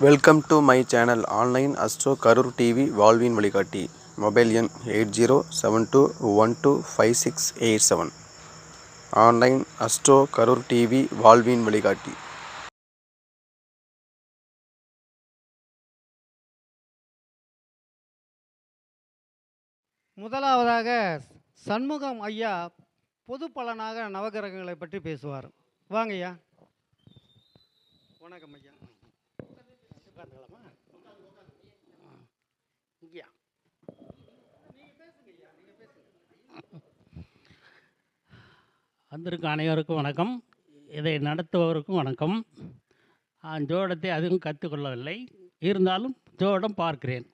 Welcome to my channel online astro Karur TV வாழ்வின் வழிகாட்டி mobile எண் eight zero seven two one two five six eight seven online astro Karur TV வாழ்வின் வழிகாட்டி முதலாவதாக சண்முகம் ஐயா பொது பலனாக நவகிரகங்களை பற்றி பேசுவார். வாங்க ஐயா வணக்கம் ஐயா. உட்காந்துக்கலாமா. இங்கேயா வந்திருக்கும் அனைவருக்கும் வணக்கம். இதை நடத்துபவருக்கும் வணக்கம். நான் ஜோடத்தை அதிகம் கற்றுக்கொள்ளவில்லை. இருந்தாலும் ஜோடம் பார்க்கிறேன்.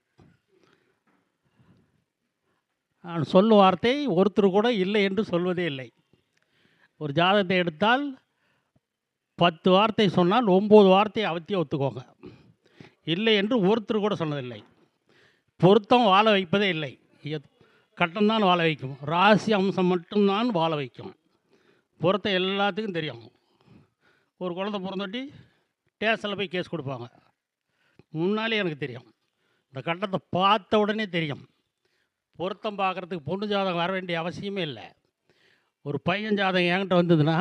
நான் சொல்லும் வார்த்தை ஒருத்தர் கூட இல்லை என்று சொல்வதே இல்லை. ஒரு ஜாதகத்தை எடுத்தால் பத்து வார்த்தை சொன்னால் ஒம்பது வார்த்தையை அவத்தியை ஒத்துக்கோங்க. இல்லை என்று ஒருத்தர் கூட சொன்னதில்லை. பொருத்தம் வாழ வைப்பதே இல்லை. கட்டம்தான் வாழ வைக்கும். ராசி அம்சம் மட்டும்தான் வாழ வைக்கும். பொருத்தம் எல்லாத்துக்கும் தெரியும். ஒரு குழந்தை பிறந்தாட்டி ஸ்டேஷனில் போய் கேஸ் கொடுப்பாங்க. முன்னாலே எனக்கு தெரியும். இந்த கட்டத்தை பார்த்த உடனே தெரியும். பொருத்தம் பார்க்குறதுக்கு பொண்ணு ஜாதகம் வர வேண்டிய அவசியமே இல்லை. ஒரு பையன் ஜாதகம் என்கிட்ட வந்ததுன்னா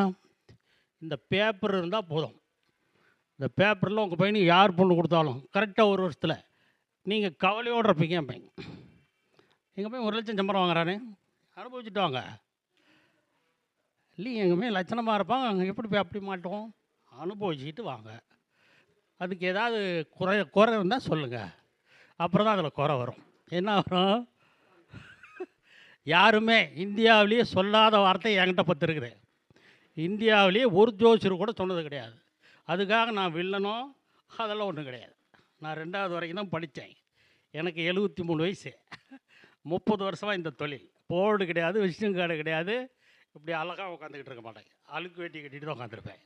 இந்த பேப்பர் இருந்தால் போதும். இந்த பேப்பரில் உங்கள் பையனுக்கு யார் பொண்ணு கொடுத்தாலும் கரெக்டாக ஒரு வருஷத்தில் நீங்கள் கவலையோடு இருப்பீங்க என் பையன். எங்கள் பையன் ஒரு லட்சம் சம்பளம் வாங்குறானே. அனுபவிச்சுட்டு வாங்க. இல்லைங்க பையன் லட்சணமாக இருப்பாங்க அங்கே எப்படி அப்படி மாட்டோம் அனுபவிச்சுட்டு வாங்க. அதுக்கு ஏதாவது குறை குறை இருந்தால் சொல்லுங்கள் அப்புறம் தான் அதில் குறை வரும். என்ன வரும்? யாருமே இந்தியாவிலேயே சொல்லாத வார்த்தை என்கிட்ட பத்து இருக்குது இந்தியாவிலேயே ஒரு ஜோசியர் கூட சொன்னது கிடையாது. அதுக்காக நான் வில்லனோ அதெல்லாம் ஒன்றும் கிடையாது. நான் ரெண்டாவது வரைக்கும் தான் படித்தேன். எனக்கு எழுபத்தி மூணு வயசு. முப்பது வருஷமாக இந்த தொழில். போர்டு கிடையாது விஷயம் கார்டு கிடையாது. இப்படி அழகாக உட்காந்துக்கிட்டு இருக்க மாட்டேன். அழுக்கு வேட்டி கட்டிட்டு தான் உட்காந்துருப்பேன்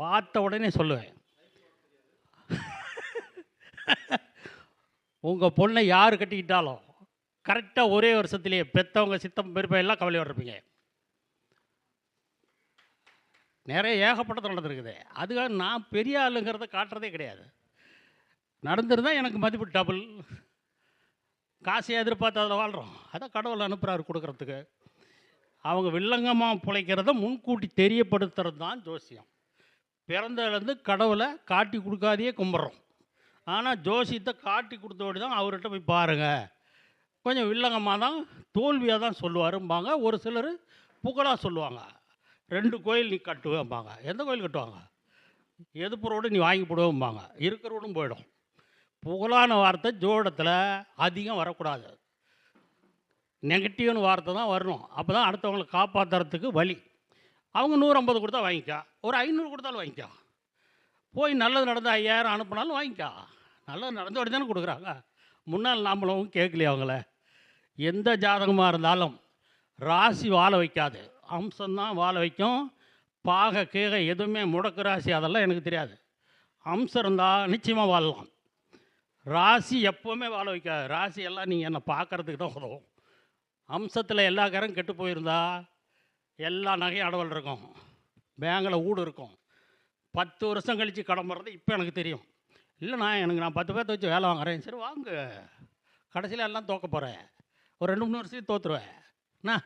பார்த்த உடனே சொல்லுவேன். உங்கள் பொண்ணை யார் கட்டிக்கிட்டாலும் கரெக்டாக ஒரே வருஷத்துலேயே பெற்றவங்க சித்தம் பெருப்பையெல்லாம் கவலையோடு இருப்பீங்க. நிறைய ஏகப்பட்டது நடந்திருக்குது. அதுக்காக நான் பெரிய ஆளுங்கிறத காட்டுறதே கிடையாது. நடந்திருந்தால் எனக்கு மதிப்பு டபுள் காசை எதிர்பார்த்து அதில் வாழ்கிறோம் அதை கடவுள் அனுப்புகிறாரு கொடுக்கறதுக்கு. அவங்க வில்லங்கமாக பிழைக்கிறத முன்கூட்டி தெரியப்படுத்துறது தான் ஜோசியம். பிறந்ததுலேருந்து கடவுளை காட்டி கொடுக்காதையே கும்பிட்றோம். ஆனால் ஜோசியத்தை காட்டி கொடுத்தோடி தான் அவர்கிட்ட போய் பாருங்கள் கொஞ்சம் வில்லங்கமாக தான் தோல்வியாக தான் சொல்லுவாரும்பாங்க. ஒரு சிலர் புகழாக சொல்லுவாங்க. ரெண்டு கோயில் நீ கட்டுவேம்பாங்க. எந்த கோயில் கட்டுவாங்க? எதுப்புறோடு நீ வாங்கி போடுவோம்பாங்க. இருக்கிறோடும் போயிடும். புகழான வார்த்தை ஜோடத்தில் அதிகம் வரக்கூடாது. நெகட்டிவ்னு வார்த்தை தான் வரணும். அப்போ தான் அடுத்தவங்களை காப்பாற்றுறதுக்கு வழி. அவங்க நூற்றம்பது கொடுத்தா வாங்கிக்கா. ஒரு ஐநூறு கொடுத்தாலும் வாங்கிக்கா. போய் நல்லது நடந்து ஐயாயிரம் அனுப்புனாலும் வாங்கிக்கா. நல்லது நடந்து உடனே தானே கொடுக்குறாங்க. முன்னால் நாமளும் கேட்கலையே அவங்கள. எந்த ஜாதகமாக இருந்தாலும் ராசி வாழ வைக்காது. அம்சம்தான் வாழ வைக்கும். பாக கீக எதுவுமே முடக்கு ராசி அதெல்லாம் எனக்கு தெரியாது. அம்சம் இருந்தால் நிச்சயமாக வாழலாம். ராசி எப்போவுமே வாழ வைக்காது. ராசி எல்லாம் நீங்கள் என்னை பார்க்குறதுக்கு தான் உதவும். அம்சத்தில் எல்லா கரம் கெட்டு போயிருந்தா எல்லா நகையும் அடவல் இருக்கும். பேங்கில் ஊடு இருக்கும். பத்து வருஷம் கழித்து கடன் இப்போ எனக்கு தெரியும். இல்லை நான் எனக்கு நான் பத்து பேர்த்த வச்சு வேலை வாங்குறேன். சரி வாங்க. கடைசியில் எல்லாம் தோக்க போகிறேன் ஒரு ரெண்டு மூணு வருஷத்துக்கு தோற்றுருவேன் என்ன?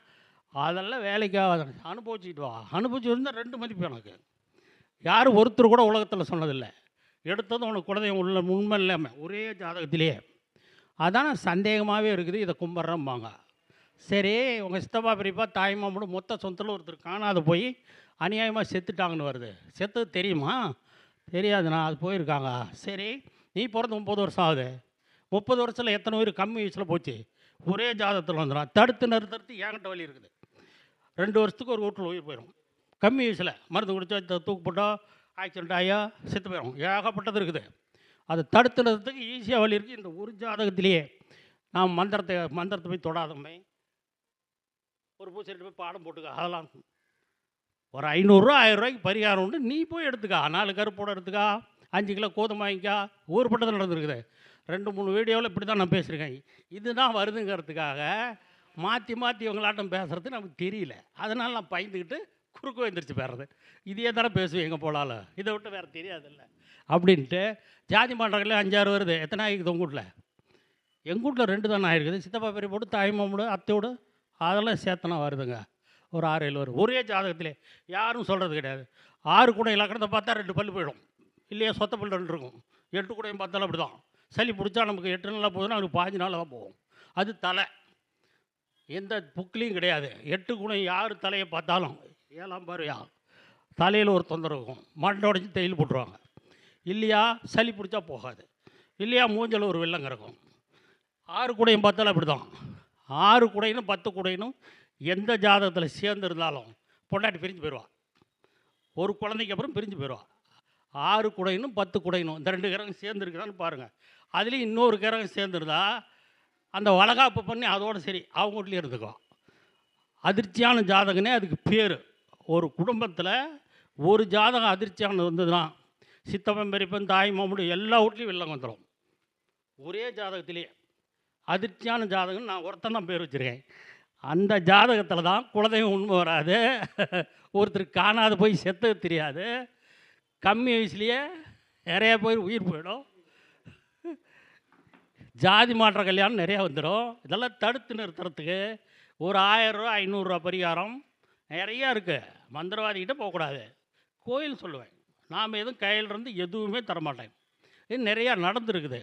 அதெல்லாம் வேலைக்காக அனுபவிச்சுட்டு வா. அனுபவிச்சு இருந்தால் ரெண்டு மதிப்பு எனக்கு. யாரும் ஒருத்தர் கூட உலகத்தில் சொன்னதில்லை. எடுத்ததும் உனக்கு குலதெய்வம் உள்ள உண்மை இல்லாமல் ஒரே ஜாதகத்திலேயே. அதான சந்தேகமாகவே இருக்குது இதை கும்பிட்றம்பாங்க. சரி உங்கள் சித்தப்பா பெரியப்பா தாய்மா மட்டும் மொத்த சொந்தத்தில் ஒருத்தர் காணாத போய் அநியாயமாக செத்துட்டாங்கன்னு வருது. செத்தது தெரியுமா? தெரியாதுண்ணா அது போயிருக்காங்க. சரி நீ பிறந்து முப்பது வருஷம் ஆகுது. முப்பது வருஷத்தில் எத்தனை பேர் கம்மி வயசில் போச்சு? ஒரே ஜாதகத்தில் வந்துடும். தடுத்து நிறுத்துறது என்கிட்ட வழி இருக்குது. ரெண்டு வருஷத்துக்கு ஒரு வீட்டில் உயிர் போயிடும் கம்மி வயசில் மருந்து குடித்தா தூக்கு போட்டால் ஆக்சிடென்ட் ஆகியா செத்து போயிடும் ஏகப்பட்டது இருக்குது. அதை தடுத்துறதுக்கு ஈஸியாக வழி இருக்குது இந்த ஒரு ஜாதகத்திலேயே நாம் மந்திரத்தை மந்திரத்தை போய் தொடாதமே ஒரு பூசைட்டு போய் பாடம் போட்டுக்க அதெல்லாம். ஒரு ஐநூறுரூவா ஆயிரம் ரூபாய்க்கு பரிகாரம் உண்டு. நீ போய் எடுத்துக்கா. நாலு கருப்போட எடுத்துக்கா. அஞ்சு கிலோ கோதம் வாங்கிக்கா. ஊர்பட்டத்தில் நடந்துருக்குது. ரெண்டு மூணு வீடியோவில் இப்படி தான் நான் பேசியிருக்கேன். இதுதான் வருதுங்கிறதுக்காக மாற்றி மாற்றி இவங்களாட்டம் பேசுகிறது நமக்கு தெரியல. அதனால் நான் பயந்துக்கிட்டு குறுக்கு எழுந்திரிச்சு பேசுறது இதையே தானே பேசுவேன் எங்கே போனாலும் இதை விட்டு வேறு தெரியாதுல்ல. அப்படின்ட்டு ஜாதி மாற்றங்களே அஞ்சாறு வருது. எத்தனை ஆகிக்குது உங்கள் வீட்டில் எங்கள் வீட்டில் ரெண்டு தானே ஆயிருக்குது. சித்தப்பா பெரிய போட்டு தாய்மாமோடு அத்தையோடு அதெல்லாம் சேர்த்தனா வருதுங்க. ஒரு ஆறு ஏழு வரும் ஒரே ஜாதகத்திலே யாரும் சொல்கிறது கிடையாது. ஆறு கூட இலக்கணத்தை பார்த்தா ரெண்டு பல்லு போயிடும். இல்லையா சொத்த பல் ரெண்டு இருக்கும். எட்டு கூடையும் பார்த்தாலும் அப்படி தான் சளி பிடிச்சா நமக்கு எட்டு நாளாக போகுதுன்னா அவனுக்கு பாஞ்சு நாளாக தான் போகும். அது தலை. எந்த புக்லேயும் கிடையாது. எட்டு குணம் யார் தலையை பார்த்தாலும் ஏழாம் பார்வையா தலையில் ஒரு தொந்தரவு இருக்கும். மண்டை உடஞ்சி தையல் போட்டுருவாங்க. இல்லையா சளி பிடிச்சா போகாது. இல்லையா மூஞ்சல் ஒரு வெள்ளங்க இருக்கும் ஆறு குடையும் பார்த்தாலும் அப்படி தான் ஆறு குடையினும் பத்து குடையினும் எந்த ஜாதகத்தில் சேர்ந்துருந்தாலும் பொண்டாட்டி பிரிஞ்சு போயிடுவா ஒரு குழந்தைக்கு அப்புறம் பிரிஞ்சு போயிடுவா ஆறு குடையினும் பத்து குடையினும் இந்த ரெண்டு கிரகம் சேர்ந்துருக்குறான்னு பாருங்கள் அதுலேயும் இன்னொரு கிரகம் சேர்ந்துருந்தா அந்த வளகாப்பு பண்ணி அதோடு சரி அவங்க வீட்லேயே இருந்துக்கோ. அதிர்ச்சியான ஜாதகனே அதுக்கு பேர். ஒரு குடும்பத்தில் ஒரு ஜாதகம் அதிர்ச்சியானது வந்ததுன்னா சித்தப்பன் பெரியப்பன் தாய் மாமுடி எல்லா வீட்லேயும் வெள்ளம் வந்துடும் ஒரே ஜாதகத்திலேயே அதிர்ச்சியான ஜாதகம் நான் ஒருத்தன் தான் பேர் வச்சுருக்கேன். அந்த ஜாதகத்தில் தான் குலதெய்வம் உண்மை வராது. ஒருத்தர் காணாது போய் செத்தது தெரியாது. கம்மி வயசுலேயே நிறைய பேர் உயிர் போயிடும். ஜாதி மாற்ற கல்யாணம் நிறையா வந்துடும். இதெல்லாம் தடுத்து நிறுத்துறதுக்கு ஒரு ஆயிரரூவா ஐநூறுரூவா பரிகாரம் நிறையா இருக்குது மந்திரவாதிக்கிட்ட போகக்கூடாது. கோயில் சொல்லுவேன். நாம் எதுவும் கையிலிருந்து எதுவுமே தரமாட்டேன். இது நிறையா நடந்துருக்குது.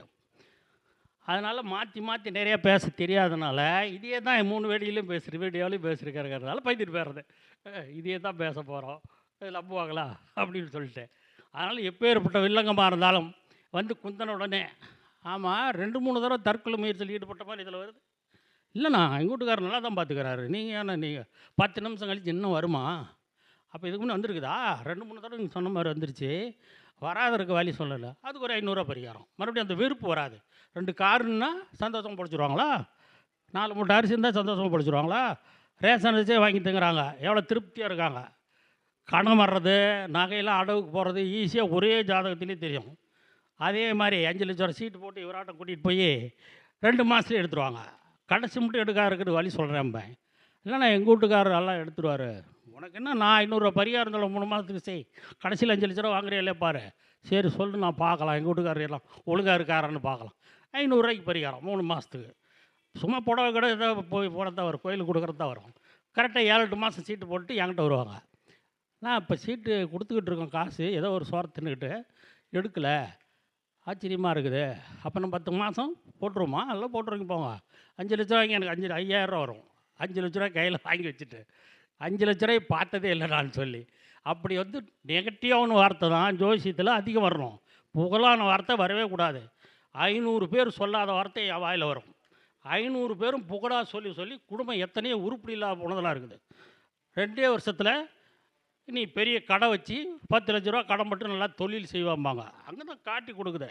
அதனால் மாற்றி மாற்றி நிறையா பேச தெரியாதனால இதே தான் மூணு வேடியிலையும் பேசுகிற வீடியோலையும் பேசியிருக்கிறதுனால பைத்திட்டு போயிடுறது இதே தான் பேச போகிறோம் இதில் நம்புவாங்களா? அப்படின்னு சொல்லிட்டு. அதனால் எப்பேற்பட்ட வில்லங்கமாக இருந்தாலும் வந்து குந்தன உடனே ஆமாம் ரெண்டு மூணு தடவை தற்கொலை முயற்சியில் ஈடுபட்ட மாதிரி இதில் வருது. இல்லைண்ணா எங்கள் வீட்டுக்காரர் நல்லா தான் பார்த்துக்கிறாரு. நீங்கள் ஏன்னா நீங்கள் பத்து நிமிஷம் கழித்து இன்னும் வருமா? அப்போ இதுக்கு முன்னே வந்திருக்குதா? ரெண்டு மூணு தடவை நீங்கள் சொன்ன மாதிரி வந்துருச்சு. வராத இருக்க வழி சொல்லலை. அதுக்கு ஒரு ஐநூறுரூவா பரிகாரம். மறுபடியும் அந்த வெறுப்பு வராது. ரெண்டு காருன்னா சந்தோஷம் பிடிச்சிருவாங்களா நாலு மூட்டை அரிசி இருந்தால் சந்தோஷமாக பிடிச்சிருவாங்களா ரேஷன் அரிசியே வாங்கி தங்குறாங்க. எவ்வளோ திருப்தியாக இருக்காங்க. கடன் வர்றது நகையெல்லாம் அடவுக்கு போகிறது ஈஸியாக ஒரே ஜாதகத்துலேயே தெரியும். அதே மாதிரி அஞ்சு லட்சம் ரூபா சீட்டு போட்டு இவராட்டம் கூட்டிகிட்டு போய் ரெண்டு மாதத்துல எடுத்துருவாங்க. கடைசி மட்டும் எடுக்க இருக்குது வழி சொல்கிறேன் இல்லைண்ணா எங்கள் வீட்டுக்காரர் எல்லாம் எடுத்துருவார். உனக்கு என்ன நான் ஐநூறுரூவா பரிகாரம் சொல்ல மூணு மாதத்துக்கு செய். கடைசியில் அஞ்சு லட்ச ரூபா வாங்குறியா பாரு. சரி சொல்லு நான் பார்க்கலாம். எங்கள் வீட்டுக்காரர் எல்லாம் ஒழுங்காக இருக்காரான்னு பார்க்கலாம். ஐநூறுரூவாய்க்கு பரிகாரம் மூணு மாதத்துக்கு சும்மா புடவை கடை ஏதாவது போய் போட தான் வரும். கோயிலுக்கு கொடுக்குறது தான் வரும். கரெக்டாக ஏழு எட்டு மாதம் சீட்டு போட்டு என்கிட்ட வருவாங்க. நான் இப்போ சீட்டு கொடுத்துக்கிட்டு இருக்கோம் காசு. ஏதோ ஒரு சோறு தின்னுக்கிட்டு எடுக்கலை. ஆச்சரியமாக இருக்குது. அப்போ நம்ம பத்து மாதம் போட்டுருவோமா? எல்லாம் போட்டுருவீங்க போங்க. அஞ்சு லட்ச ரூபாய்க்கு எனக்கு அஞ்சு ஐயாயிரம் வரும். அஞ்சு லட்ச ரூபாய் கையில் வாங்கி வச்சுட்டு. அஞ்சு லட்ச ரூபாய் பார்த்ததே இல்லை நான் சொல்லி. அப்படி வந்து நெகட்டிவான வார்த்தை தான் ஜோசியத்தில் அதிகம் வரணும். புகழான வார்த்தை வரவே கூடாது. ஐநூறு பேர் சொல்லாத வார்த்தை என் வாயில் வரும். ஐநூறு பேரும் புகழாக சொல்லி சொல்லி குடும்பம் எத்தனையோ உருப்படி இல்லாத போனதெல்லாம் இருக்குது. ரெண்டே வருஷத்தில் நீ பெரிய கடை வச்சு பத்து லட்ச ரூபா கடன் மட்டும் நல்லா தொழில் செய்வாம்பாங்க. அங்கே தான் காட்டி கொடுக்குது.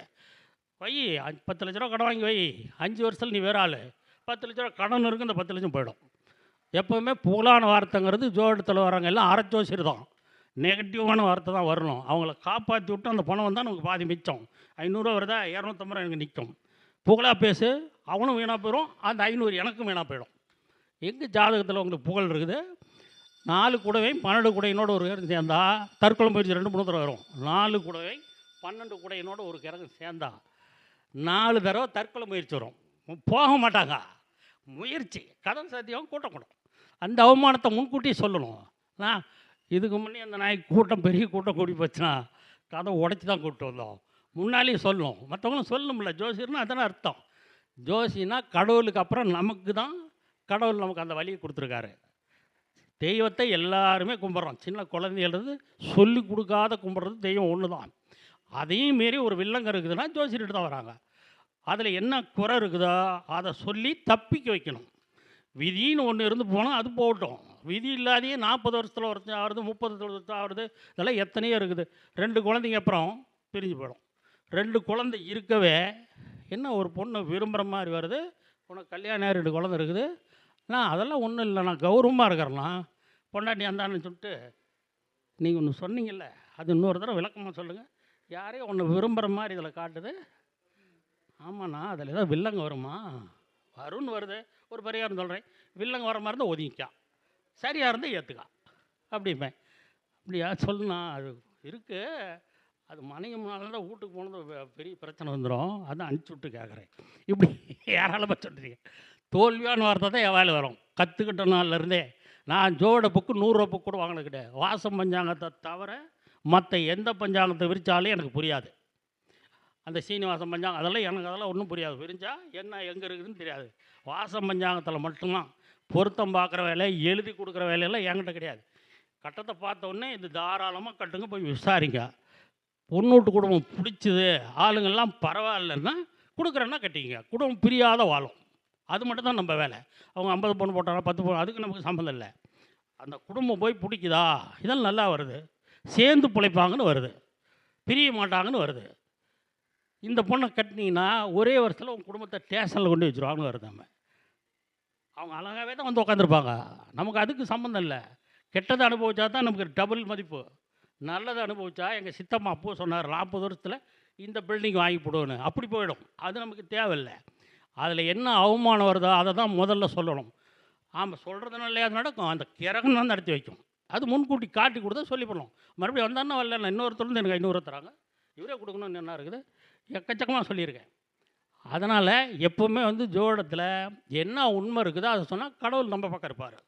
வை அஞ்சு பத்து லட்ச ரூபா கடன் வாங்கி வை. அஞ்சு வருஷத்தில் நீ வேற ஆள். பத்து லட்ச ரூபா கடன் இருக்கு அந்த பத்து லட்சம் போயிடும். எப்போவுமே புகழான வார்த்தைங்கிறது ஜோடத்தில் வரவங்க எல்லாம் அரைச்சோசிறு தான் நெகட்டிவான வார்த்தை தான் வரணும். அவங்கள காப்பாற்றி விட்டு அந்த பணம் வந்தால் நமக்கு பாதி மிச்சம். ஐநூறுரூவா வருதா? இரநூத்தம்பது ரூபா எனக்கு நிற்கும் புகழாக பேசு. அவனும் வீணாக போயிடும் அந்த ஐநூறு எனக்கும் வீணாக போயிடும். எங்கள் ஜாதகத்தில் உங்களுக்கு புகழ் இருக்குது? நாலு குடவை பன்னெண்டு குடையினோட ஒரு கிரகம் சேர்ந்தா தற்கொலை முயற்சி ரெண்டு மூணு தடவை வரும். நாலு குடவை பன்னெண்டு குடையினோட ஒரு கிரகம் சேர்ந்தா நாலு தடவை தற்கொலை முயற்சி வரும். போக மாட்டாங்க. முயற்சி கடன் சத்தியம் கூட்டம் கூடும் அந்த அவமானத்தை முன்கூட்டியே சொல்லணும். நான் இதுக்கு முன்னே அந்த நாய் கூட்டம் பெரிய கூட்டம் கூடி போச்சுன்னா கதை உடச்சி தான் கூப்பிட்டு வந்தோம். முன்னாலேயே சொல்லணும். மற்றவங்களும் சொல்லணும்ல. ஜோசியர்னா அதான அர்த்தம். ஜோசினா கடவுளுக்கு அப்புறம் நமக்கு தான் கடவுள் நமக்கு அந்த வழியை கொடுத்துருக்காரு. தெய்வத்தை எல்லாருமே கும்பிட்றோம். சின்ன குழந்தைகிறது சொல்லி கொடுக்காத கும்பிட்றது தெய்வம் ஒன்று தான். அதையும் மீறி ஒரு வில்லங்க இருக்குதுன்னா ஜோசியர்கிட்ட தான் வராங்க. அதில் என்ன குறை இருக்குதோ அதை சொல்லி தப்பிக்க வைக்கணும். விதின்னு ஒன்று இருந்து போனால் அது போகட்டும். விதி இல்லாதையே நாற்பது வருஷத்தில் ஒருத்தன் ஆகுது முப்பது வருஷம் ஆகுது இதெல்லாம் எத்தனையோ இருக்குது. ரெண்டு குழந்தைங்க அப்புறம் பிரிஞ்சு போயிடும். ரெண்டு குழந்தை இருக்கவே என்ன ஒரு பொண்ணு விரும்புகிற மாதிரி வருது. உனக்கு கல்யாணம் ரெண்டு குழந்தை இருக்குது. நான் அதெல்லாம் ஒன்றும் இல்லை நான் கௌரவமாக இருக்கிறேன்னா பொண்டாட்டி அந்தான்னு சொல்லிட்டு நீங்கள் ஒன்று சொன்னீங்கல்ல அது இன்னொரு தடவை விளக்கமாக சொல்லுங்கள் யாரையும் ஒன்று விரும்புகிற மாதிரி இதில் காட்டுது? ஆமாண்ணா அதில் ஏதாவது வில்லங்க வருமா? வரும்னு வருது. ஒரு பரிகாரம் சொல்கிறேன் வில்லங்க வர மாதிரி இருந்தால் ஒதுங்கிக்கா. சரியாக இருந்தால் ஏற்றுக்கா அப்படிம்பேன். அப்படியா சொல்லுண்ணா அது இருக்குது அது மனைவி முன்னால் தான் வீட்டுக்கு போனது பெரிய பிரச்சனை வந்துடும் அதான் அனுப்பிச்சி விட்டு கேட்குறேன் இப்படி ஏராளமாக சொல்கிறீங்க தோல்வியான வார்த்தை தான் என் வாயில் வரும். கற்றுக்கிட்ட நாள்லேருந்தே நான் ஜோட புக்கு நூறுரூவா புக்கு கூட வாங்கினது கிடையாது வாசம் பஞ்சாங்கத்தை தவிர மற்ற எந்த பஞ்சாங்கத்தை விரித்தாலும் எனக்கு புரியாது. அந்த சீனிவாசம் பஞ்சாங்கம் அதெல்லாம் எனக்கு அதெல்லாம் ஒன்றும் புரியாது. விரிஞ்சால் என்ன எங்கே இருக்குதுன்னு தெரியாது. வாசம் பஞ்சாங்கத்தில் மட்டும்தான் பொருத்தம் பார்க்குற வேலை எழுதி கொடுக்குற வேலையெல்லாம் என்கிட்ட கிடையாது. கட்டத்தை பார்த்த உடனே இது தாராளமாக கட்டுங்க போய் விசாரிங்க. பொண்ணூட்டு குடும்பம் பிடிச்சது. ஆளுங்கள்லாம் பரவாயில்லன்னா கொடுக்குறேன்னா கட்டிங்க குடும்பம் பிரியாத வாழும். அது மட்டும் தான் நம்ம வேலை. அவங்க ஐம்பது பொண்ணு போட்டாலும் பத்து பொண்ணு அதுக்கு நமக்கு சம்மந்தம் இல்லை. அந்த குடும்பம் போய் பிடிக்குதா? இதெல்லாம் நல்லா வருது. சேர்ந்து பிழைப்பாங்கன்னு வருது. பிரிய மாட்டாங்கன்னு வருது. இந்த பொண்ணை கட்டினீங்கன்னா ஒரே வருஷத்தில் உங்கள் குடும்பத்தை ஸ்டேஷனில் கொண்டு வச்சுருவாங்கன்னு வருது நம்ம. அவங்க அழகாகவே தான் வந்து உட்காந்துருப்பாங்க நமக்கு அதுக்கு சம்மந்தம் இல்லை. கெட்டதை அனுபவிச்சா தான் நமக்கு டபுள் மதிப்பு. நல்லதை அனுபவிச்சா எங்கள் சித்தம்மா அப்போ சொன்னார் நாற்பது வருஷத்தில் இந்த பில்டிங் வாங்கி போடுவோன்னு அப்படி போயிடும். அது நமக்கு தேவையில்லை. அதில் என்ன அவமானம் வருதோ அதை தான் முதல்ல சொல்லணும். ஆமாம் சொல்கிறதுனாலே அது நடக்கும். அந்த கிரகம் தான் நடத்தி வைக்கும். அது முன்கூட்டி காட்டி கொடுத்தா சொல்லி பண்ணலாம் மறுபடியும் வந்தான்னா வரல இன்னொருத்தர் எனக்கு ஐநூறு தராங்க. இவரே கொடுக்கணும்னு என்ன இருக்குது? எக்கச்சக்கமாக சொல்லியிருக்கேன். அதனால் எப்போவுமே வந்து ஜோடத்தில் என்ன உண்மை இருக்குதோ அதை சொன்னால் கடவுள் நம்ம பக்கம் இருப்பார்.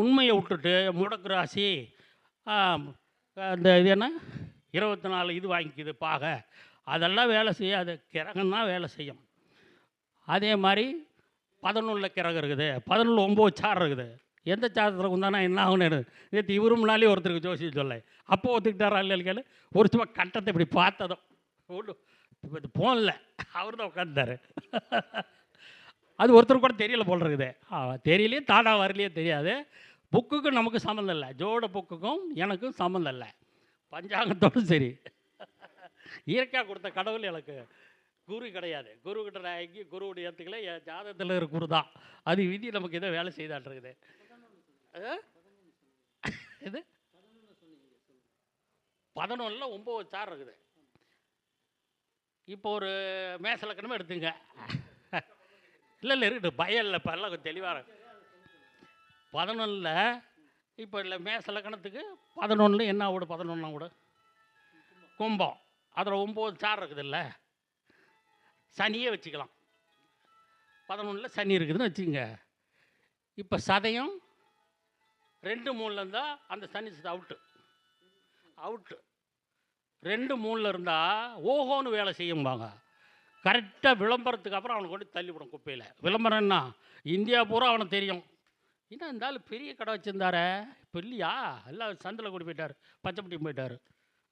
உண்மையை விட்டுட்டு முடக்கு ராசி அந்த இது என்ன? இருபத்தி நாலு இது வாங்கிக்குது பாக. அதெல்லாம் வேலை செய்யாது. கிரகம் தான் வேலை செய்யும். அதே மாதிரி பதினொன்றில் கிரகம் இருக்குது பதினொன்று ஒம்பது சார் இருக்குது. எந்த சாதத்தில் வந்தானா என்ன ஆகுன்னு நேற்று இவரு முன்னாலே ஒருத்தருக்கு ஜோசி சொல்ல. அப்போ ஒத்துக்கிட்டாரா இல்லை கேளு. ஒரு சும்மா கட்டத்தை இப்படி பார்த்ததும். ஒன்று இப்போ போனல அவர் தான் உட்காந்துட்டாரு அது ஒருத்தர் கூட தெரியல போல் இருக்குது. தெரியலையே தாடா வரலையே தெரியாது. புக்குக்கும் நமக்கு சம்மந்தம் இல்லை. ஜோட புக்குக்கும் எனக்கும் சம்மந்தம் இல்லை. பஞ்சாங்கத்தோடும் சரி. இயற்கையாக கொடுத்த கடவுள் எனக்கு. குரு கிடையாது. குரு கிட்ட நாயகி குருவுடைய ஏற்றுக்கல என் ஜாதகத்தில் இருக்கிற குரு தான் அது விதி நமக்கு எதோ வேலை செய்தாட்டு இருக்குது இது? பதினொன்றில் ஒம்பது சார் இருக்குது. இப்போ ஒரு மேசலக்கணமே எடுத்துங்க. இல்லை இல்லை இருக்கட்டும் பயம் இல்லை இப்போ எல்லாம் தெளிவாக தெளிவாக பதினொன்றில் இப்போ இல்லை மேசலக்கணத்துக்கு பதினொன்றில் என்ன விடு பதினொன்றாம் விடு கும்பம். அதில் ஒம்பது சார் இருக்குதுல்ல. சனியே வச்சுக்கலாம். பதினொன்றில் சனி இருக்குதுன்னு வச்சுக்கோங்க. இப்போ சதயம் ரெண்டு மூணில் இருந்தால் அந்த சனி அவுட்டு அவுட்டு ரெண்டு மூணில் இருந்தால் ஓஹோன்னு வேலை செய்யும்பாங்க. கரெக்டாக விளம்பரத்துக்கு அப்புறம் அவனை கொண்டு தள்ளிவிடும் குப்பையில். விளம்பரம் என்ன? இந்தியா பூரா அவனுக்கு தெரியும். என்ன இருந்தாலும் பெரிய கடை வச்சுருந்தாரே இப்போ இல்லையா எல்லாம் சந்தில் கூட்டி போயிட்டார். பச்சைப்பட்டி போயிட்டார்.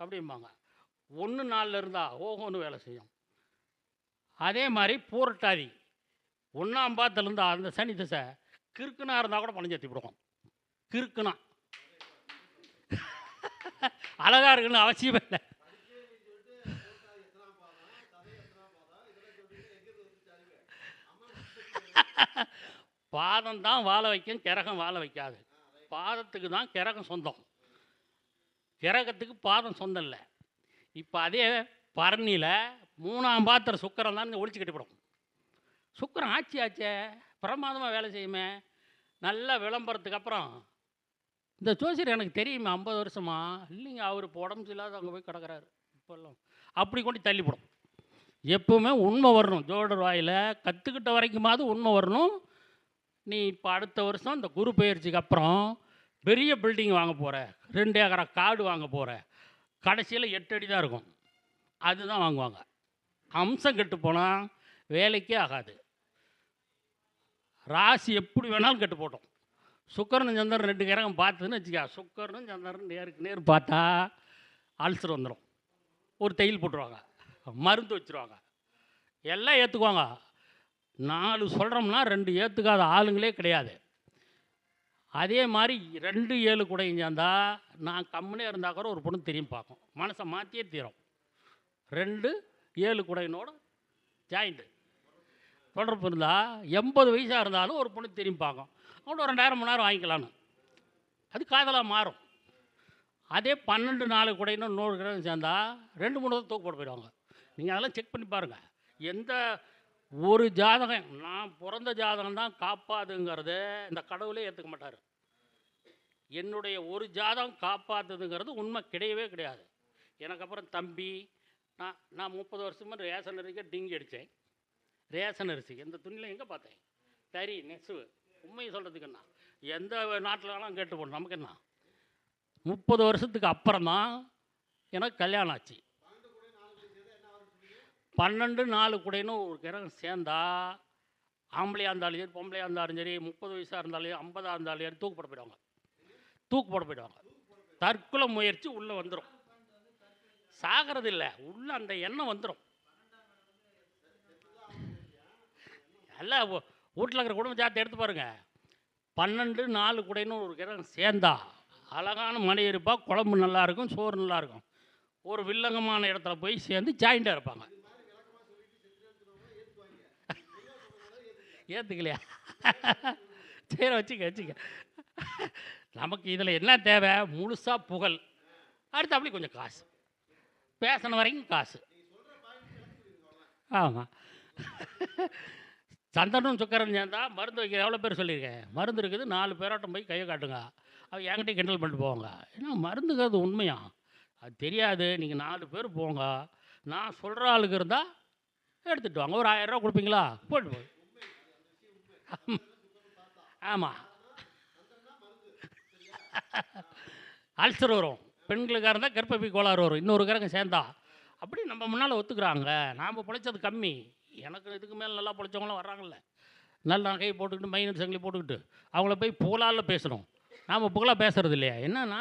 அப்படிம்பாங்க. ஒன்று நாளில் இருந்தால் ஓஹோன்னு வேலை செய்யும். அதே மாதிரி பூரட்டாதி. ஒன்றாம் பாத்தில் அந்த சனி திசை கிறுக்குனா இருந்தால் கூட பணம் சேர்த்தி விடுவோம் கிறுக்குனா. அழகாக இருக்குன்னு அவசியம் இல்லை. பாதம் தான் வாழ வைக்கும் கிரகம் வாழ வைக்காது. பாதத்துக்கு தான் கிரகம் சொந்தம். கிரகத்துக்கு பாதம் சொந்தம் இல்லை. இப்போ அதே பரணியில் மூணாம் பாத்திர சுக்கரம் தான் ஒழிச்சு கட்டிப்படும் சுக்கரம் ஆட்சி ஆச்சே பிரமாதமாக வேலை செய்யுமே நல்ல விளம்பரத்துக்கு அப்புறம். இந்த ஜோசியர் எனக்கு தெரியுமே ஐம்பது வருஷமா இல்லைங்க அவர் இப்போ உடம்பு இல்லாத அங்கே போய் கிடக்கிறாரு இப்போல்லாம். அப்படி கொண்டு தள்ளிப்படும் எப்பவுமே உண்மை வரணும் ஜோடர் வாயில் கற்றுக்கிட்ட வரைக்குமாவது உண்மை வரணும். நீ இப்போ அடுத்த வருஷம் இந்த குரு பயிற்சிக்கு அப்புறம் பெரிய பில்டிங் வாங்க போகிற ரெண்டு ஏக்கரா காடு வாங்க போகிற கடைசியில் எட்டு அடி தான் இருக்கும். அதுதான் வாங்குவாங்க. அம்சம் கெட்டு போனால் வேலைக்கே ஆகாது. ராசி எப்படி வேணாலும் கெட்டு போட்டோம். சுக்கரனும் சந்திரன் ரெண்டு கிரகம் பார்த்துன்னு வச்சுக்கா சுக்கரனும் சந்திரன் நேருக்கு நேர் பார்த்தா அல்சர் வந்துடும் ஒரு தையல் போட்டுருவாங்க மருந்து வச்சுருவாங்க எல்லாம் ஏற்றுக்குவாங்க நாலு சொல்கிறோம்னா ரெண்டு ஏற்றுக்காத ஆளுங்களே கிடையாது. அதே மாதிரி ரெண்டு ஏழு கூடையும் சேர்ந்தா நான் கம்முனே இருந்தால் கூட ஒரு பொண்ணு தெரியும் பார்க்கும். மனசை மாற்றியே தீரும். ரெண்டு ஏழு குடையினோட ஜாயிண்ட்டு தொடர்பு இருந்தால் எண்பது வயசாக இருந்தாலும் ஒரு பொண்ணு தெரியும் பார்க்கும். அவனோட ஒரு ரெண்டாயிரம் மணி நேரம் வாங்கிக்கலான்னு அது காதலாக மாறும். அதே பன்னெண்டு நாலு குடையினும் நூறு கிராம் சேர்ந்தா ரெண்டு மூணு தூக்கு போட்டு போயிடுவாங்க. நீங்கள் அதெல்லாம் செக் பண்ணி பாருங்கள் எந்த ஒரு ஜாதகம் நான் பிறந்த ஜாதகம் தான் காப்பாதுங்கிறது இந்த கடவுளே ஏற்றுக்க மாட்டார். என்னுடைய ஒரு ஜாதகம் காப்பாற்றுதுங்கிறது உண்மை கிடையவே கிடையாது. எனக்கு அப்புறம் தம்பி நான் நான் முப்பது வருஷமாக ரேஷன் அரிசிக்கு டிங்கி அடித்தேன். ரேஷன் அரிசி எந்த துணியில் எங்கே பார்த்தேன்? தறி நெசவு. உண்மையை சொல்கிறதுக்கு என்ன? எந்த நாட்டில் வேணாலும் கேட்டு போடணும் நமக்கு என்ன? முப்பது வருஷத்துக்கு அப்புறம் தான் எனக்கு கல்யாணம் ஆச்சு. பன்னெண்டு நாலு கூடைன்னு ஒரு கிரகம் சேர்ந்தா ஆம்பளையாக இருந்தாலும் சரி பொம்பளையாக இருந்தாலும் சரி முப்பது வயசாக இருந்தாலும் ஐம்பதாக இருந்தாலும் சரி தூக்கு போட போயிடுவாங்க. தூக்கு போட போயிடுவாங்க. தற்கொலை முயற்சி உள்ளே வந்துடும் சாகிறது இல்லை உள்ளே அந்த எண்ணம் வந்துடும் எல்லாம் வீட்டில் இருக்கிற குடும்ப ஜாத்தை எடுத்து பாருங்க. பன்னெண்டு நாலு கூடைன்னு ஒரு கிரகம் சேர்ந்தா அழகான மனை இருப்பா குழம்பு நல்லா இருக்கும் சோறு நல்லா இருக்கும். ஒரு வில்லங்கமான இடத்துல போய் சேர்ந்து ஜாயிண்டாக இருப்பாங்க. ஏற்றுக்கலையா சரி வச்சுக்க வச்சுக்க. நமக்கு இதில் என்ன தேவை? முழுசாக புகழ். அடுத்து அப்படி கொஞ்சம் காசு. பேசின வரைக்கும் காசு. ஆமாம் சந்தனம் சுக்கரன் சேர்ந்தா மருந்து வைக்க எவ்வளோ பேர் சொல்லியிருக்கேன் மருந்து இருக்குது நாலு பேரோட்டம் போய் கையை காட்டுங்க. அவள் என்கிட்ட கிண்டல் பண்ணிட்டு போவாங்க. ஏன்னா மருந்துங்கிறது உண்மையா? அது தெரியாது. நீங்கள் நாலு பேர் போங்க. நான் சொல்கிற ஆளுக்கு இருந்தால் எடுத்துகிட்டு வாங்க. ஒரு ஆயிரரூவா கொடுப்பீங்களா? போட்டு போய் ஆமாம் அல்சர் வரும். பெண்களுக்காக இருந்தால் கர்ப்பப்பை கோளாறு வரும். இன்னொரு கிரகம் சேர்ந்தா. அப்படி நம்ம முன்னால் ஒத்துக்கிறாங்க. நாம் பிழைச்சது கம்மி. எனக்கு இதுக்கு மேலே நல்லா பிழைச்சவங்களாம் வர்றாங்கல்ல. நல்ல நகையை போட்டுக்கிட்டு மைனர் சங்கிலி போட்டுக்கிட்டு அவங்கள போய் புகழால் பேசணும். நாம் புகழாக பேசுறது இல்லையா? என்னன்னா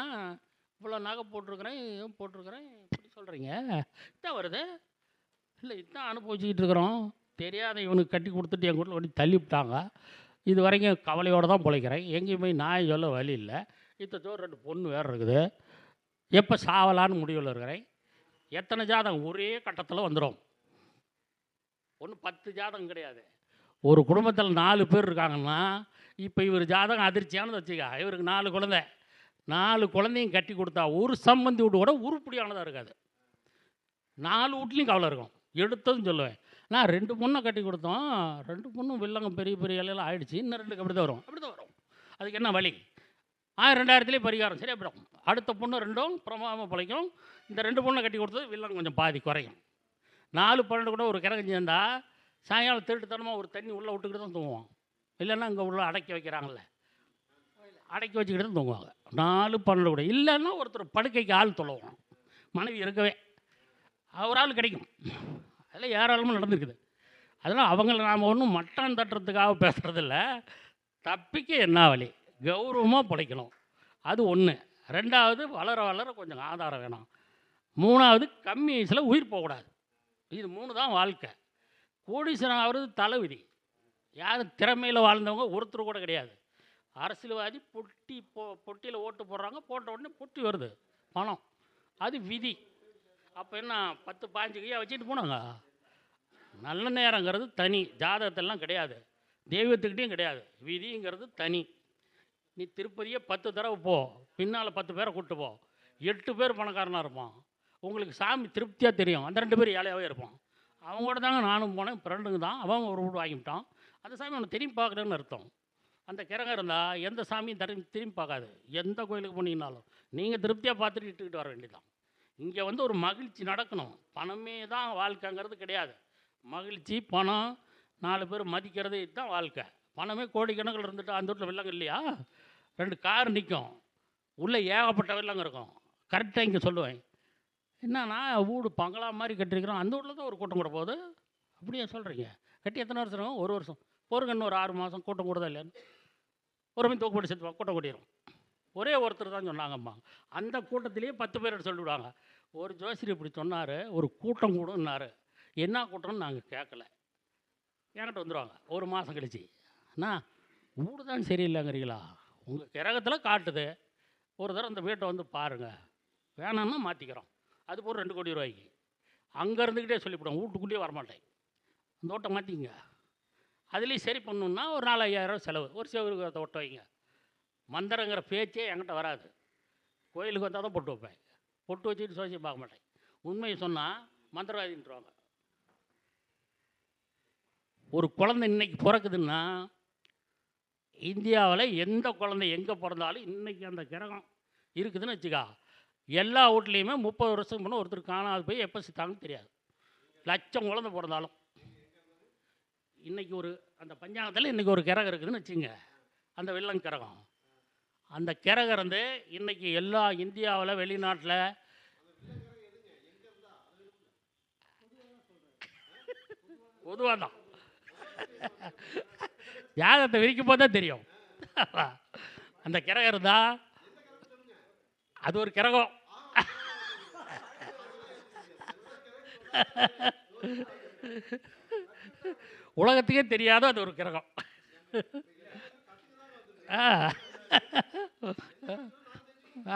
இவ்வளோ நகை போட்டிருக்கிறேன் போட்டிருக்கிறேன் இப்படி சொல்கிறீங்க இதான் வருது. இல்லை இதான் அனுபவிச்சுக்கிட்டு இருக்கிறோம். தெரியாத இவனுக்கு கட்டி கொடுத்துட்டு என் வீட்டில் வண்டி தள்ளி விட்டாங்க இது வரைக்கும் கவலையோடு தான் பிழைக்கிறேன். எங்கேயும் போய் சொல்ல வழி இல்லை. இத்த ரெண்டு பொண்ணு வேறு இருக்குது. எப்போ சாவலான்னு முடிவில் இருக்கிறேன். எத்தனை ஜாதகம்? ஒரே கட்டத்தில் வந்துடும் ஒன்று பத்து ஜாதகம் கிடையாது. ஒரு குடும்பத்தில் நாலு பேர் இருக்காங்கன்னா இப்போ இவர் ஜாதகம் அதிர்ச்சியானது வச்சுக்க. இவருக்கு நாலு குழந்தை. நாலு குழந்தையும் கட்டி கொடுத்தா ஒரு சம்பந்தி வீடு கூட உருப்படியானதாக இருக்காது. நாலு வீட்லேயும் கவலை இருக்கும். எடுத்ததும் சொல்லுவேன். நான் ரெண்டு பொண்ணை கட்டி கொடுத்தோம். ரெண்டு பொண்ணும் வில்லங்க பெரிய பெரிய இலையெல்லாம் ஆயிடுச்சு. இன்னும் ரெண்டுக்கு அப்படி தான் வரும். அப்படி தான் வரும். அதுக்கு என்ன வழி? ஆயிரம் ரெண்டாயிரத்துலேயே பரிகாரம். சரி போயிடும் அடுத்த பொண்ணு ரெண்டும் பிரமாதமாக பிழைக்கும். இந்த ரெண்டு பொண்ணை கட்டி கொடுத்தது வில்லன் கொஞ்சம் பாதி குறையும். நாலு பன்னெண்டு கூட ஒரு கிரகம் சேர்ந்தா சாயங்காலம் திருட்டுத்தனமாக ஒரு தண்ணி உள்ளே விட்டுக்கிட்டு தான் தூங்குவோம் இல்லைன்னா இங்கே உள்ள அடக்கி வைக்கிறாங்கல்ல. அடக்கி வச்சுக்கிட்டு தான் தூங்குவாங்க. நாலு பன்னெண்டு கூட. இல்லைன்னா ஒருத்தர் படுக்கைக்கு ஆள் தொலைவான். மனைவி இருக்கவே. ஒரு ஆள் கிடைக்கும். அதெல்லாம் ஏராளமாக நடந்துருக்குது. அதெல்லாம் அவங்கள நாம் ஒன்றும் மட்டம் தட்டுறதுக்காக பேசுகிறதில்ல தப்பிக்க என்ன வழி? கௌரவமாக பிழைக்கணும் அது ஒன்று ரெண்டாவது வளர வளர கொஞ்சம் ஆதாரம் வேணும். மூணாவது கம்மி வயசில் உயிர் போகக்கூடாது. இது மூணு தான் வாழ்க்கை. கோடீஸ்வரன் ஆகிறது தலைவிதி. யாரும் திறமையில் வாழ்ந்தவங்க ஒருத்தர் கூட கிடையாது. அரசியல்வாதி பொட்டி போ பொட்டியில் ஓட்டு போடுறாங்க போட்ட உடனே பொட்டி வருது. பணம். அது விதி. அப்போ என்ன பத்து பாஞ்சு கையாக வச்சுட்டு போனாங்க? நல்ல நேரங்கிறது தனி. ஜாதகத்தெல்லாம் கிடையாது. தெய்வத்துக்கிட்டேயும் கிடையாது. விதிங்கிறது தனி. நீ திருப்பதியே பத்து தடவை போ. பின்னால் பத்து பேரை கூப்பிட்டு போ. எட்டு பேர் பணக்காரனாக இருப்பான். உங்களுக்கு சாமி திருப்தியாக தெரியும். அந்த ரெண்டு பேர் ஏழையாகவே இருப்பான். அவங்க கூட தாங்க நானும் போனேன். ஃப்ரெண்டுங்க தான். அவன் ஒரு வீடு வாங்கிட்டான் அந்த சாமி அவனை திரும்பி பார்க்குறேன்னு அர்த்தம். அந்த கிரகம் இருந்தால் எந்த சாமியும் திரும்பி திரும்பி பார்க்காது. எந்த கோயிலுக்கு போனீங்கனாலும். நீங்கள் திருப்தியாக பார்த்துட்டு இட்டுக்கிட்டு வர வேண்டியதான் இங்கே வந்து ஒரு மகிழ்ச்சி நடக்கணும். பணமே தான் வாழ்க்கைங்கிறது கிடையாது. மகிழ்ச்சி பணம் நாலு பேர் மதிக்கிறது இதுதான் வாழ்க்கை. பணமே கோடிக்கணக்கில் இருந்துட்டு அந்த வீட்டில் வெள்ளங்க இல்லையா? ரெண்டு கார் நிற்கும் உள்ளே ஏகப்பட்ட அங்கே இருக்கும். கரெக்டாக இங்கே சொல்லுவேன். என்னன்னா வீடு பங்களா மாதிரி கட்டிருக்கிறோம் அந்த ஊரில் தான் ஒரு கூட்டம் கூட போகுது. அப்படியே சொல்கிறீங்க கட்டி எத்தனை வருஷம் இருக்கும்? ஒரு வருஷம். போருங்க இன்னும் ஒரு ஆறு மாதம் கூட்டம் கூடதா இல்லையான்னு. ஒரு மீன் தூக்கு போட்டு கூட்டம் கூட்டிடும் ஒரே ஒருத்தர் தான் சொன்னாங்கம்மா. அந்த கூட்டத்திலேயே பத்து பேர் சொல்லிவிடுவாங்க. ஒரு ஜோசியர் இப்படி சொன்னார். ஒரு கூட்டம் கூடன்னார் என்ன கூட்டம்னு நாங்கள் கேட்கல. என்கிட்ட வந்துடுவாங்க ஒரு மாதம் கழிச்சு. அண்ணா வீடு தான் சரியில்லைங்கிறீங்களா? உங்கள் கிரகத்தில் காட்டுது. ஒரு தடவை அந்த வீட்டை வந்து பாருங்கள் வேணாம்னா மாற்றிக்கிறோம் அது போகிற ரெண்டு கோடி ரூபாய்க்கு. அங்கே இருந்துக்கிட்டே சொல்லிவிடுவோம். வீட்டுக்குள்ளேயே வரமாட்டேன். அந்த ஓட்டை மாற்றிங்க அதுலேயும் சரி பண்ணணுன்னா ஒரு நாலு ஐயாயிரம் செலவு. ஒரு செவருக்கு தோட்டம் வைங்க. மந்திரங்கிற பேச்சே என்கிட்ட வராது. கோயிலுக்கு வந்தால் தான் பொட்டு வைப்பேன். பொட்டு வச்சுட்டு சோசியம் பார்க்க மாட்டேன். உண்மையை சொன்னால் மந்திரவாதின்ட்டுருவாங்க ஒரு குழந்தை இன்னைக்கு பிறக்குதுன்னா இந்தியாவில் எந்த குழந்தை எங்கே பிறந்தாலும் இன்றைக்கி அந்த கிரகம் இருக்குதுன்னு வச்சுக்கா. எல்லா வீட்லேயுமே முப்பது வருஷத்துக்கு முன்னே ஒருத்தர் காணாது போய் எப்போ சித்தாங்கன்னு தெரியாது. லட்சம் குழந்தை பிறந்தாலும். இன்றைக்கி ஒரு அந்த பஞ்சாங்கத்தில் இன்றைக்கி ஒரு கிரகம் இருக்குதுன்னு வச்சுங்க. அந்த வெள்ளம் கிரகம். அந்த கிரகம் இருந்து இன்றைக்கி எல்லா இந்தியாவில் வெளிநாட்டில். பொதுவாக தான். ஜாதகத்தை விரிக்கும் போது தான் தெரியும். அந்த கிரகம் இருந்தா அது ஒரு கிரகம். உலகத்துக்கே தெரியாத அது ஒரு கிரகம். ஆமா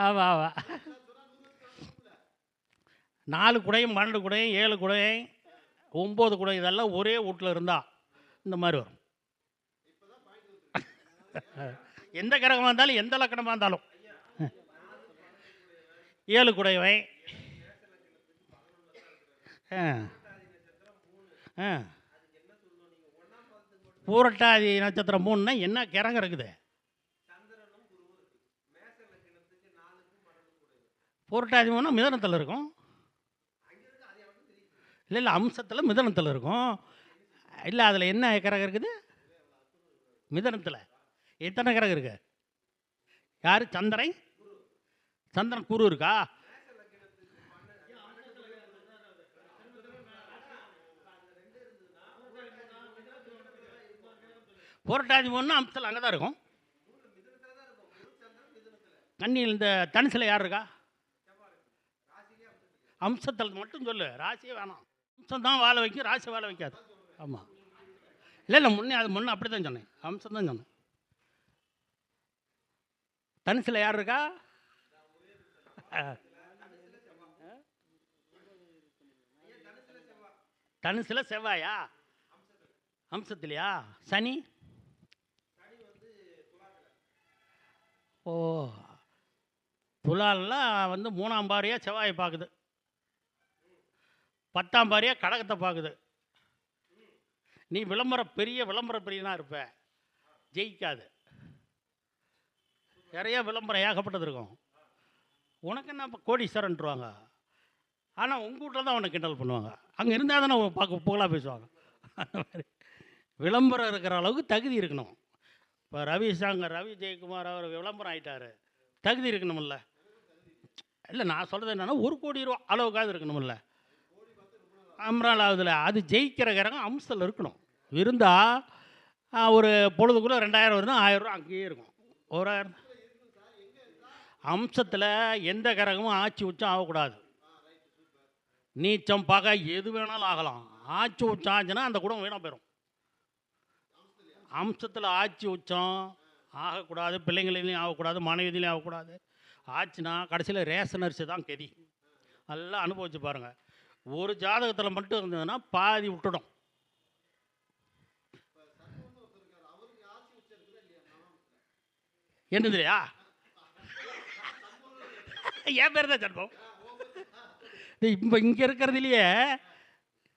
ஆமாம் ஆமாம் நாலு குடையும் பன்னெண்டு குடையும் ஏழு குடையும் ஒம்பது குடை இதெல்லாம் ஒரே வீட்டில் இருந்தால் இந்த மாதிரி வரும். எந்த கிரகமாக இருந்தாலும் எந்த லக்கணமாக இருந்தாலும். ஏழு குடையவன். ஆ. ஆ. பூரட்டாதி நட்சத்திரம் மூணுன்னா என்ன கிரகம் இருக்குது? பூரட்டாதி மூணு மிதனத்தில் இருக்கும். இல்லை இல்லை அம்சத்தில் மிதனத்தில் இருக்கும். இல்லை அதில் என்ன கிரகம் இருக்குது? மிதனத்தில். எத்தனை கிரகம் இருக்கு? யார்? சந்திரன்? சந்திரன் குரு இருக்கா? புரட்டாதி ஒன்று அம்சத்தில் அங்கே தான் இருக்கும். கண்ணியில் இந்த தனுசில் யார் இருக்கா? அம்சத்தில் மட்டும் சொல்லு. ராசியே வேணாம். அம்சம் தான் வாழ வைக்கும் ராசி வாழ வைக்காது. ஆமாம் இல்லை இல்லை முன்னே அது முன்னே அப்படி தான் சொன்னேன். அம்சம் தான் சொன்னேன். தனுசில் யார் இருக்கா? தனுசில் செவ்வாயா? அம்சத்துலையா? சனி? ஓ துலால்லாம் வந்து மூணாம் பாரியாக செவ்வாயை பார்க்குது பத்தாம் பாரியாக கடகத்தை பார்க்குது நீ விளம்பரம் பெரிய விளம்பர பிரியனாக இருப்ப. ஜெயிக்காது. நிறைய விளம்பரம் ஏகப்பட்டது இருக்கும் உனக்கு என்ன இப்போ கோடீஸ்வரன்ட்டுருவாங்க ஆனால் உங்கள் வீட்டில் தான் அவனை கிண்டல் பண்ணுவாங்க. அங்கே இருந்தால் தானே பார்க்க புகழாக பேசுவாங்க. அந்த மாதிரி. விளம்பரம் இருக்கிற அளவுக்கு தகுதி இருக்கணும். இப்போ ரவி சாங்கர் ரவி ஜெயக்குமார் அவர் விளம்பரம் ஆகிட்டார் தகுதி இருக்கணும்ல இல்லை நான் சொல்கிறது என்னென்னா ஒரு கோடி ரூபா அளவுக்காவது இருக்கணும்ல அம்ராலாவதில் அது ஜெயிக்கிற கிரகம் அம்சத்தில் இருக்கணும். இருந்தால் ஒரு பொழுதுக்குள்ளே ரெண்டாயிரம் வருதுன்னா ஆயிரம் ரூபா அங்கேயே இருக்கும். ஒரு ஆயிரம் அம்சத்தில் எந்த கிரகமும் ஆட்சி உச்சம் ஆகக்கூடாது. நீச்சம் பகை எது வேணாலும் ஆகலாம். ஆட்சி உச்சம் ஆச்சுன்னா அந்த குடும்பம் வீணாக போயிடும் அம்சத்தில் ஆட்சி உச்சம் ஆகக்கூடாது பிள்ளைங்களிலையும் ஆகக்கூடாது மனைவிலையும் ஆகக்கூடாது. ஆச்சுன்னா கடைசியில் ரேஷன் அரிசி தான் கெதி. நல்லா அனுபவிச்சு பாருங்கள் ஒரு ஜாதகத்தில் மட்டும் இருந்ததுன்னா பாதி விட்டுடும். என்னது இல்லையா? என் பேர் தான் ஜன்மம் இப்போ இங்கே இருக்கிறதுலையே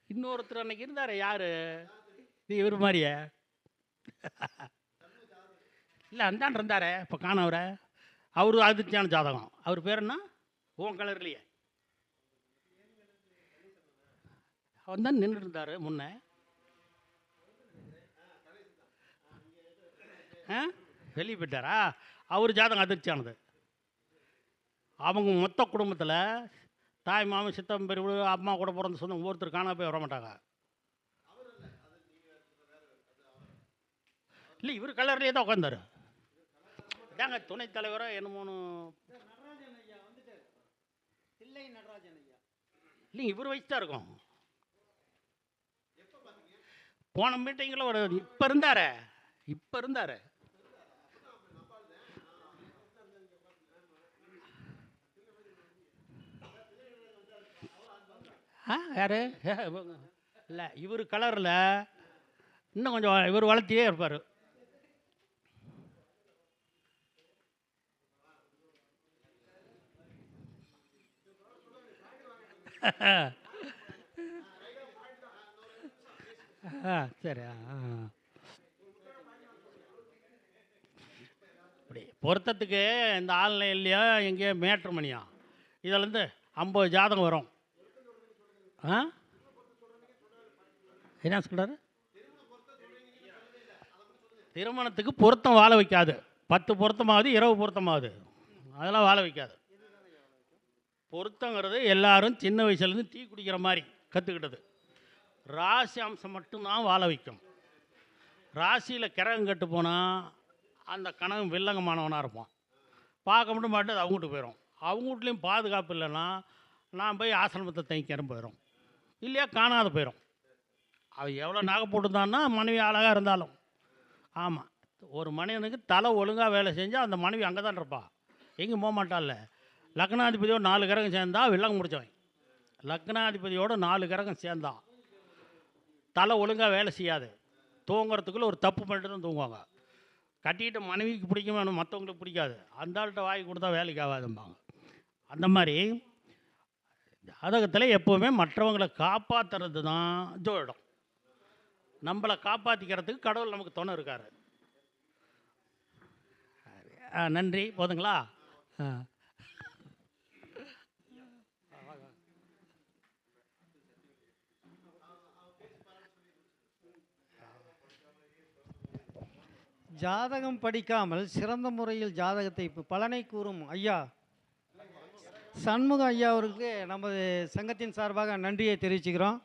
இன்னொருத்தர் அன்னைக்கு இருந்தார் யார்? இது இவர் மாதிரியே. இல்லை அந்தாண்டு இருந்தார் இப்போ காணவரை. அவர் அதிர்ச்சியான ஜாதகம். அவர் பேர் என்ன? உன் கலர்லையே அவர் தான் நின்று இருந்தார் முன்ன. ஆ? வெளியே போயிட்டாரா? அவர் ஜாதகம் அதிர்ச்சியானது. அவங்க மொத்த குடும்பத்தில் தாய் மாமன் சித்தம் பெரியவு அம்மா கூட பிறந்த சொந்தம் ஒருத்தர் காணாம போய் வர மாட்டாங்க இல்லை இவர் கலர்லேயே தான் உட்காந்தாரு தாங்க துணைத் தலைவரோ என்னமோன்னு இல்லை இல்லைங்க இவர் வயசு தான் இருக்கும். போன மீட்டிங்கில் ஒரு இப்போ இருந்தாரே இப்போ இருந்தாரே. ஆ யார்? இல்லை இவர் கலரில் இன்னும் கொஞ்சம் இவர் வளர்த்தியே இருப்பார். ஆ சரி ஆ அப்படி பொருத்தத்துக்கு இந்த ஆன்லைன்லையோ எங்கேயோ மேட்ரு மணியா. இதிலேருந்து ஐம்பது ஜாதகம் வரும். ஆ? என்ன சொல்கிறாரு திருமணத்துக்கு பொருத்தம் வாழ வைக்காது. பத்து பொருத்தமாவது இரவு பொருத்தமாவது. அதெல்லாம் வாழ வைக்காது. பொருத்தங்கிறது எல்லாரும் சின்ன வயசுலேருந்து தீ குடிக்கிற மாதிரி கற்றுக்கிட்டது ராசி அம்சம் மட்டும்தான் வாழ வைக்கும். ராசியில் கிரகம் கட்டு போனால் அந்த கணவன் வில்லங்கமானவனாக இருப்பான். பார்க்க மட்டும் மாட்டேன் அவங்க வீட்டுக்கு போயிடும் அவங்க வீட்லேயும் பாதுகாப்பு இல்லைன்னா நான் போய் ஆசிரமத்தை தங்கிக்கிறேன் போயிடும் இல்லையா காணாத போயிடும் அவ எவ்வளோ நகை போட்டுருந்தான்னா மனைவி அழகாக இருந்தாலும். ஆமாம் ஒரு மனிதனுக்கு தலை ஒழுங்காக வேலை செஞ்சால் அந்த மனைவி அங்கே தான் இருப்பா. எங்கேயும் போக மாட்டாள்ல லக்னாதிபதியோட நாலு கிரகம் சேர்ந்தா வில்லங்கம் முடிச்சவன். லக்னாதிபதியோட நாலு கிரகம் சேர்ந்தான் தலை ஒழுங்காக வேலை செய்யாது. தூங்குறதுக்குள்ளே ஒரு தப்பு பண்ணிட்டு தான் தூங்குவாங்க. கட்டிட்டு மனைவிக்கு பிடிக்கும் மற்றவங்களுக்கு பிடிக்காது. அந்த ஆள்கிட்ட வாங்கி கொடுத்தா வேலைக்கு ஆகாதும்பாங்க. அந்த மாதிரி ஜாதகத்தில் எப்போவுமே மற்றவங்களை காப்பாற்றுறது தான் ஜோதிடம் நம்மளை காப்பாற்றிக்கிறதுக்கு கடவுள் நமக்கு துணை இருக்கார். நன்றி. போதுங்களா? ஜாதகம் படிக்காமல் சிறந்த முறையில் ஜாதகத்தை பலனை கூறும் ஐயா. சண்முக ஐயா அவருக்கு நமது சங்கத்தின் சார்பாக நன்றியை தெரிவிச்சுக்கிறோம்.